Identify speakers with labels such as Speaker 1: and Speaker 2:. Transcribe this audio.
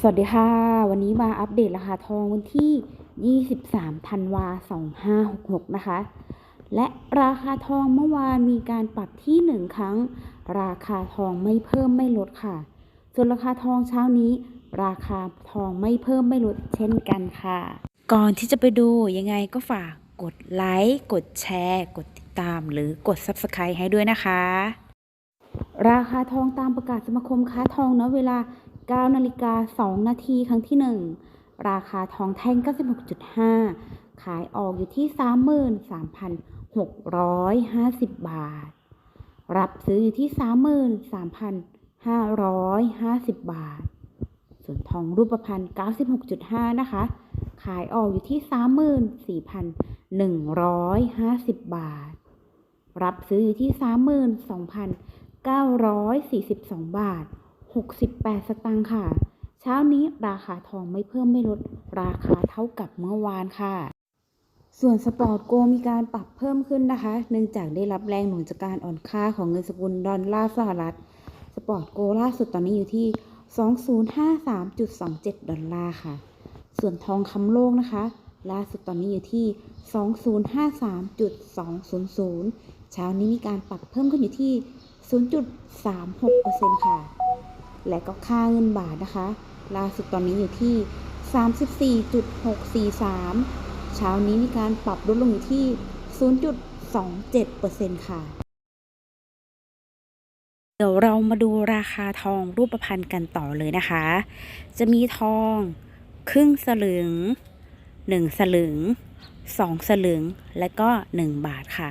Speaker 1: สวัสดีค่ะ วันนี้มาอัปเดตราคาทองวันที่ 23 ธันวา 2566 นะคะ และราคาทองเมื่อวานมีการปรับที่ 1 ครั้ง ราคาทองไม่เพิ่มไม่ลดค่ะ ส่วนราคาทองเช้านี้ ราคาทองไม่เพิ่มไม่ลดเช่นกันค่ะ ก่อนที่จะไปดูยังไงก็ฝากกดไลค์ กดแชร์ กดติดตามหรือกด Subscribe ให้ด้วยนะคะ ราคาทองตามประกาศสมาคมค้าทองณเวลา 9นาฬิกา2นาทีครั้งที่ 1 ราคาทองแท่ง 96.5 ขายออกอยู่ที่ 33,650 บาท รับซื้ออยู่ที่ 33,550 บาท ส่วนทองรูปพรรณ96.5 นะคะ ขายออกอยู่ที่ 34,150 บาท รับซื้ออยู่ที่ 32,942 บาท 68 สตางค์ค่ะ เช้านี้ราคาทองไม่เพิ่มไม่ลด ราคาเท่ากับเมื่อวานค่ะ ส่วนสปอร์ตโกมีการปรับเพิ่มขึ้นนะคะ เนื่องจากได้รับแรงหนุนจากการอ่อนค่าของเงินสกุลดอลลาร์สหรัฐ สปอร์ตโกล่าสุดตอนนี้อยู่ที่ 2053.27 ดอลลาร์ค่ะ ส่วนทองคำโลกนะคะ ล่าสุดตอนนี้อยู่ที่ 2053.200 เช้านี้มีการปรับเพิ่มขึ้นอยู่ที่ 0.36%ค่ะ และก็ค่าเงินบาทนะคะ ล่าสุดตอนนี้อยู่ที่ 34.643 เช้านี้มีการปรับลดลงอยู่ที่ 0.27%ค่ะ เดี๋ยวเรามาดูราคาทองรูปพรรณกันต่อเลยนะคะ จะมีทองครึ่งสลึง 1 สลึง 2 สลึง และก็ 1 บาทค่ะ